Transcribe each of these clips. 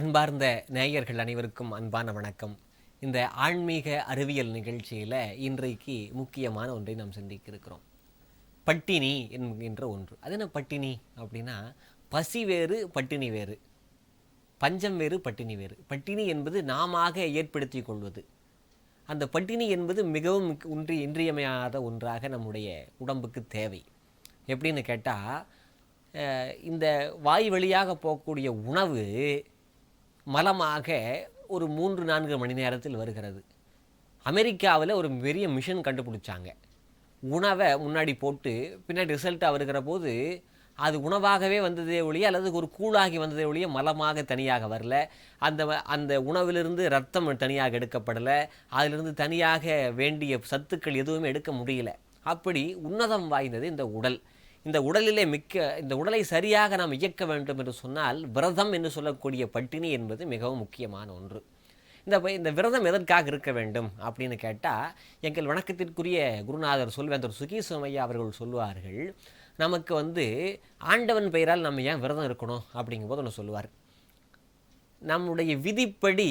அன்பார்ந்த நேயர்கள் அனைவருக்கும் அன்பான வணக்கம். இந்த ஆன்மீக அறிவியல் நிகழ்ச்சியில் இன்றைக்கு முக்கியமான ஒன்றை நாம் சிந்திக்க இருக்கிறோம் பட்டினி என்கின்ற ஒன்று. அது என்ன பட்டினி அப்படின்னா பசி வேறு பட்டினி வேறு. பஞ்சம் வேறு பட்டினி வேறு. பட்டினி என்பது நாமாக ஏற்படுத்தி கொள்வது. அந்த பட்டினி என்பது மிகவும் ஒன்றி இன்றியமையாத ஒன்றாக நம்முடைய உடம்புக்கு தேவை. எப்படின்னு கேட்டால் இந்த வாய் வழியாக போகக்கூடிய உணவு மலமாக ஒரு மூன்று நான்கு மணி நேரத்தில் வருகிறது. அமெரிக்காவில் ஒரு பெரிய மிஷின் கண்டுபிடிச்சாங்க. உணவை முன்னாடி போட்டு பின்னாடி ரிசல்ட்டாக வருகிற போது அது உணவாகவே வந்ததே ஒழிய அல்லது ஒரு கூழாகி வந்ததே ஒழிய மலமாக தனியாக வரல. அந்த வ- அந்த உணவிலிருந்து ரத்தம் தனியாக எடுக்கப்படலை. அதிலிருந்து தனியாக வேண்டிய சத்துக்கள் எதுவுமே எடுக்க முடியல. அப்படி உன்னதம் வாய்ந்தது இந்த உடல். இந்த உடலிலே மிக்க இந்த உடலை சரியாக நாம் இயக்க வேண்டும் என்று சொன்னால் விரதம் என்று சொல்லக்கூடிய பட்டினி என்பது மிகவும் முக்கியமான ஒன்று. இந்த இந்த விரதம் எதற்காக இருக்க வேண்டும் அப்படின்னு கேட்டால் எங்கள் வணக்கத்திற்குரிய குருநாதர் சொல்வேந்தர் சுகீசுமையா அவர்கள் சொல்லுவார்கள் நமக்கு வந்து ஆண்டவன் பெயரால் நம்ம ஏன் விரதம் இருக்கணும்? அப்படிங்கும்போது ஒன்று சொல்லுவார். நம்முடைய விதிப்படி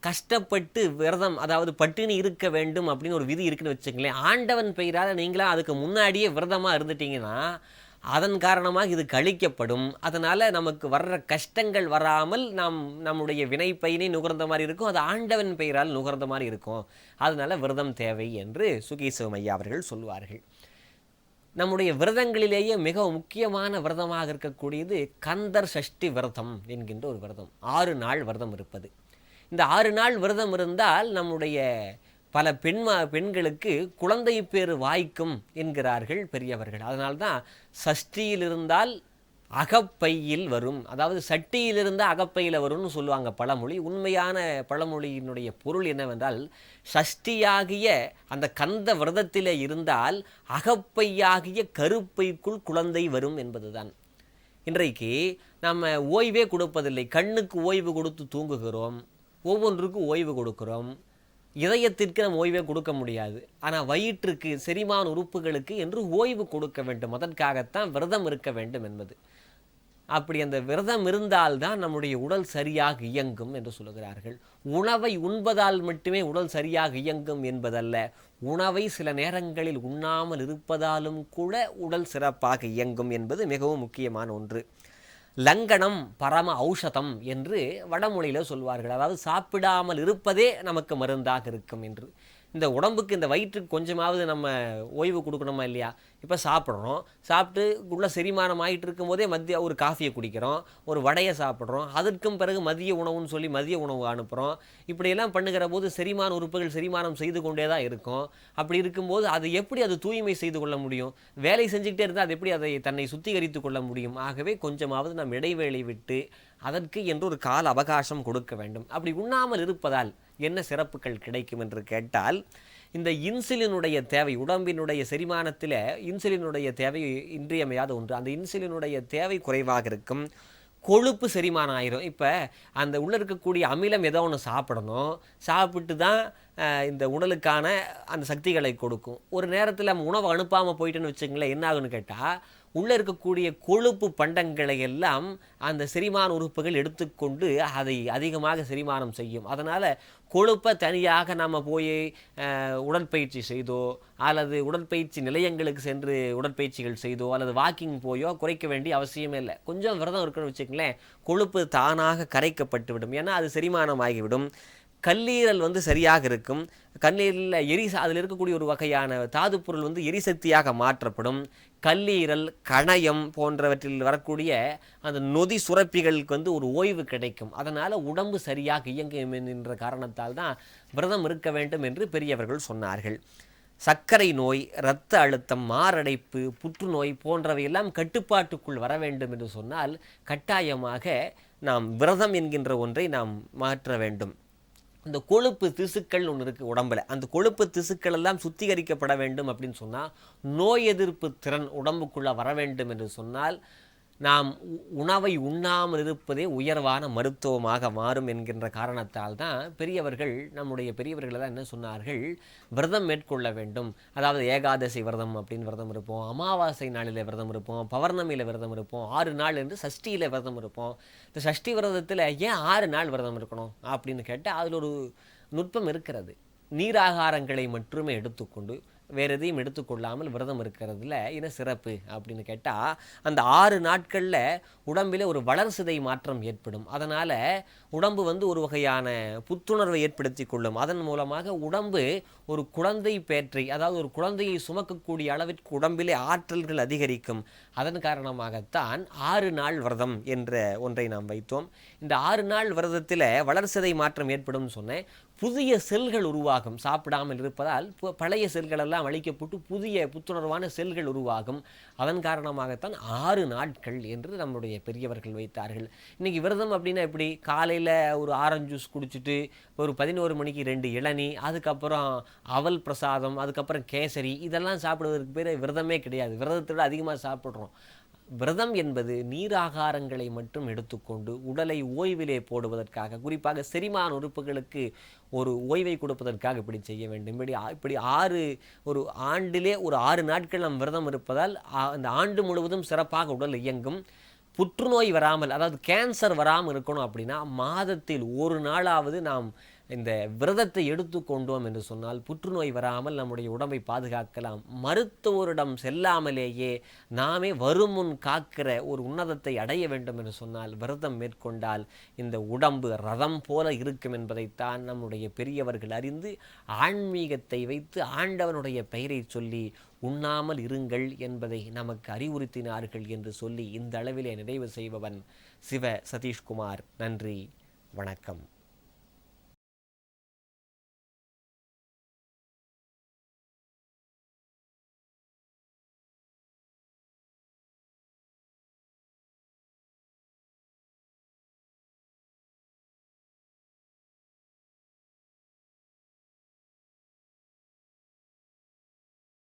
கஷ்டப்பட்டு விரதம் அதாவது பட்டினி இருக்க வேண்டும் அப்படின்னு ஒரு விதி இருக்குன்னு வச்சுங்களேன் ஆண்டவன் பெயரால் நீங்களாம் அதுக்கு முன்னாடியே விரதமாக இருந்துட்டீங்கன்னா அதன் காரணமாக இது கழிக்கப்படும். அதனால் நமக்கு வர்ற கஷ்டங்கள் வராமல் நாம் நம்முடைய வினைப்பயனை நுகர்ந்த மாதிரி இருக்கும். அது ஆண்டவன் பெயரால் நுகர்ந்த மாதிரி இருக்கும். அதனால் விரதம் தேவை என்று சுகீசவம் அவர்கள் சொல்வார்கள். நம்முடைய விரதங்களிலேயே மிக முக்கியமான விரதமாக இருக்கக்கூடியது கந்தர் சஷ்டி விரதம் என்கின்ற ஒரு விரதம். ஆறு நாள் விரதம் இருப்பது. இந்த ஆறு நாள் விரதம் இருந்தால் நம்முடைய பல பெண்மா பெண்களுக்கு குழந்தை பேர் வாய்க்கும் என்கிறார்கள் பெரியவர்கள். அதனால்தான் சஷ்டியில் இருந்தால் அகப்பையில் வரும். அதாவது சட்டியில் அகப்பையில் வரும்னு சொல்லுவாங்க பழமொழி. உண்மையான பழமொழியினுடைய பொருள் என்னவென்றால் சஷ்டியாகிய அந்த கந்த விரதத்தில் இருந்தால் அகப்பையாகிய கருப்பைக்குள் குழந்தை வரும் என்பதுதான். இன்றைக்கு நம்ம ஓய்வே கொடுப்பதில்லை. கண்ணுக்கு ஓய்வு கொடுத்து தூங்குகிறோம். ஒவ்வொன்றுக்கும் ஓய்வு கொடுக்குறோம். இதயத்திற்கு நம்ம ஓய்வே கொடுக்க முடியாது. ஆனால் வயிற்றுக்கு செரிமான உறுப்புகளுக்கு என்று ஓய்வு கொடுக்க வேண்டும். அதற்காகத்தான் விரதம் இருக்க வேண்டும் என்பது. அப்படி அந்த விரதம் இருந்தால்தான் நம்முடைய உடல் சரியாக இயங்கும் என்று சொல்லுகிறார்கள். உணவை உண்பதால் மட்டுமே உடல் சரியாக இயங்கும் என்பதல்ல. உணவை சில நேரங்களில் உண்ணாமல் இருப்பதாலும் கூட உடல் சிறப்பாக இயங்கும் என்பது மிகவும் முக்கியமான ஒன்று. லங்கனம் பரம ஔஷதம் என்று வடமொழியில் சொல்வார்கள். அதாவது சாப்பிடாமல் இருப்பதே நமக்கு மருந்தாக இருக்கும் என்று. இந்த உடம்புக்கு இந்த வயிற்றுக்கு கொஞ்சமாவது நம்ம ஓய்வு கொடுக்கணுமா இல்லையா? இப்போ சாப்பிட்றோம். சாப்பிட்டு உள்ள செரிமானம் ஆகிட்டு இருக்கும்போதே மதிய ஒரு காஃபியை குடிக்கிறோம். ஒரு வடையை சாப்பிட்றோம். அதற்கும் பிறகு மதிய உணவுன்னு சொல்லி மதிய உணவு அனுப்புகிறோம் இப்படியெல்லாம் பண்ணுகிற போது செரிமான உறுப்புகள் செரிமானம் செய்து கொண்டே தான் இருக்கும். அப்படி இருக்கும்போது அது எப்படி அது தூய்மை செய்து கொள்ள முடியும்? வேலை செஞ்சுக்கிட்டே இருந்தால் அது எப்படி அதை தன்னை சுத்திகரித்து கொள்ள முடியும்? ஆகவே கொஞ்சமாவது நாம் இடைவேளை விட்டு அதற்கு என்று ஒரு கால அவகாசம் கொடுக்க வேண்டும். அப்படி உண்ணாமல் இருப்பதால் என்ன சிறப்புகள் கிடைக்கும் என்று கேட்டால் இந்த இன்சுலினுடைய தேவை உடம்பினுடைய செரிமானத்தில் இன்சுலினுடைய தேவை இன்றியமையாத ஒன்று. அந்த இன்சுலினுடைய தேவை குறைவாக இருக்கும். கொழுப்பு செரிமானம் ஆயிரும் இப்போ அந்த உள்ளே இருக்கக்கூடிய அமிலம் ஏதோ ஒன்று சாப்பிடணும். சாப்பிட்டு தான் இந்த உடலுக்கான அந்த சக்திகளை கொடுக்கும். ஒரு நேரத்தில் நம்ம உணவை அனுப்பாமல் போயிட்டுன்னு வச்சுங்களேன் என்ன ஆகுன்னு கேட்டால் உள்ளே இருக்கக்கூடிய கொழுப்பு பண்டங்களை எல்லாம் அந்த செரிமான உறுப்புகள் எடுத்துக்கொண்டு அதை அதிகமாக செரிமானம் செய்யும். அதனால் கொழுப்பை தனியாக நம்ம போய் உடற்பயிற்சி செய்தோ அல்லது உடற்பயிற்சி நிலையங்களுக்கு சென்று உடற்பயிற்சிகள் செய்தோ அல்லது வாக்கிங் போயோ குறைக்க வேண்டிய அவசியமே இல்லை. கொஞ்சம் விரதம் இருக்குன்னு வச்சுக்கங்களேன் கொழுப்பு தானாக கரைக்கப்பட்டு விடும் ஏன்னா அது செரிமானம் ஆகிவிடும். கல்லீரல் வந்து சரியாக இருக்கும். கல்லீரலில் எரி அதில் இருக்கக்கூடிய ஒரு வகையான தாது பொருள் வந்து எரிசக்தியாக மாற்றப்படும். கல்லீரல் கணயம் போன்றவற்றில் வரக்கூடிய அந்த நொதி சுரப்பிகளுக்கு வந்து ஒரு ஓய்வு கிடைக்கும். அதனால் உடம்பு சரியாக இயங்கும் என்கின்ற காரணத்தால் தான் விரதம் இருக்க வேண்டும் என்று பெரியவர்கள் சொன்னார்கள். சர்க்கரை நோய் இரத்த அழுத்தம் மாரடைப்பு புற்றுநோய் போன்றவையெல்லாம் கட்டுப்பாட்டுக்குள் வர வேண்டும் என்று சொன்னால் கட்டாயமாக நாம் விரதம் என்கின்ற ஒன்றை நாம் மாற்ற வேண்டும். இந்த கொழுப்பு திசுக்கள் ஒன்று இருக்குது உடம்புல. அந்த கொழுப்பு திசுக்கள் எல்லாம் சுத்திகரிக்கப்பட வேண்டும் அப்படின்னு சொன்னால் நோய் எதிர்ப்பு திறன் உடம்புக்குள்ளே வர வேண்டும் என்று சொன்னால் நாம் உ- உணவை உண்ணாமல் இருப்பதே உயர்வான மருத்துவமாக மாறும் என்கின்ற காரணத்தால் தான் பெரியவர்கள் நம்முடைய பெரியவர்கள் தான் என்ன சொன்னார்கள்? விரதம் மேற்கொள்ள வேண்டும். அதாவது ஏகாதசி விரதம் அப்படின்னு விரதம் இருப்போம். அமாவாசை நாளில் விரதம் இருப்போம். பௌர்ணமியில் விரதம் இருப்போம். ஆறு நாள் என்று சஷ்டியில் விரதம் இருப்போம். இந்த சஷ்டி விரதத்தில் ஏன் ஆறு நாள் விரதம் இருக்கணும்? அப்படின்னு கேட்டால் அதில் ஒரு நுட்பம் இருக்கிறது. நீராகாரங்களை மட்டுமே எடுத்துக்கொண்டு வேறு எதையும் எடுத்துக்கொள்ளாமல் விரதம் இருக்கிறதுல என்ன சிறப்பு அப்படின்னு கேட்டால் அந்த ஆறு நாட்களில் உடம்பில் ஒரு வளர்சிதை மாற்றம் ஏற்படும். அதனால் உடம்பு வந்து ஒரு வகையான புத்துணர்வை ஏற்படுத்தி கொள்ளும். அதன் மூலமாக உடம்பு ஒரு குழந்தை பேற்றை அதாவது ஒரு குழந்தையை சுமக்கக்கூடிய அளவிற்கு உடம்பிலே ஆற்றல்கள் அதிகரிக்கும். அதன் காரணமாகத்தான் ஆறு நாள் விரதம் என்ற ஒன்றை நாம் வைத்தோம். இந்த ஆறு நாள் விரதத்தில் வளர்சிதை மாற்றம் ஏற்படும் சொன்னேன். புதிய செல்கள் உருவாகும். சாப்பிடாமல் இருப்பதால் பு- பழைய செல்கள் எல்லாம் அழிக்கப்பட்டு புதிய புத்துணர்வான செல்கள் உருவாகும். அதன் காரணமாகத்தான் ஆறு நாட்கள் என்று நம்முடைய பெரியவர்கள் வைத்தார்கள். இன்றைக்கி விரதம் அப்படின்னா எப்படி? காலையில் ஒரு ஆரஞ்சு ஜூஸ் குடிச்சிட்டு ஒரு பதினோரு மணிக்கு ரெண்டு இளநீ அதுக்கப்புறம் அவல் பிரசாதம் அதுக்கப்புறம் கேசரி இதெல்லாம் சாப்பிடுவதற்கு பேர் விரதமே கிடையாது. விரதத்தை விட அதிகமாக சாப்பிட்றோம். விரதம் என்பது நீராகாரங்களை மட்டும் எடுத்துக்கொண்டு உடலை ஓய்விலே போடுவதற்காக குறிப்பாக செரிமான உறுப்புகளுக்கு ஒரு ஓய்வை கொடுப்பதற்காக இப்படி செய்ய வேண்டும். இப்படி இப்படி ஆறு ஒரு ஆண்டிலே ஒரு ஆறு நாட்கள் நாம் விரதம் இருப்பதால் அந்த ஆண்டு முழுவதும் சிறப்பாக உடல் இயங்கும். புற்றுநோய் வராமல் அதாவது கேன்சர் வராமல் இருக்கணும் அப்படின்னா மாதத்தில் ஒரு நாளாவது நாம் இந்த விரதத்தை எடுத்துக்கொண்டோம் என்று சொன்னால் புற்றுநோய் வராமல் நம்முடைய உடம்பை பாதுகாக்கலாம். மருத்துவரிடம் செல்லாமலேயே நாமே வருமுன் காக்கிற ஒரு உன்னதத்தை அடைய வேண்டும் என்று சொன்னால் விரதம் மேற்கொண்டால் இந்த உடம்பு ரதம் போல இருக்கும் என்பதைத்தான் நம்முடைய பெரியவர்கள் அறிந்து ஆன்மீகத்தை வைத்து ஆண்டவனுடைய பெயரை சொல்லி உண்ணாமல் இருங்கள் என்பதை நமக்கு அறிவுறுத்தினார்கள் என்று சொல்லி இந்த அளவிலே நிறைவு செய்பவன் சிவ சதீஷ்குமார். நன்றி. வணக்கம்.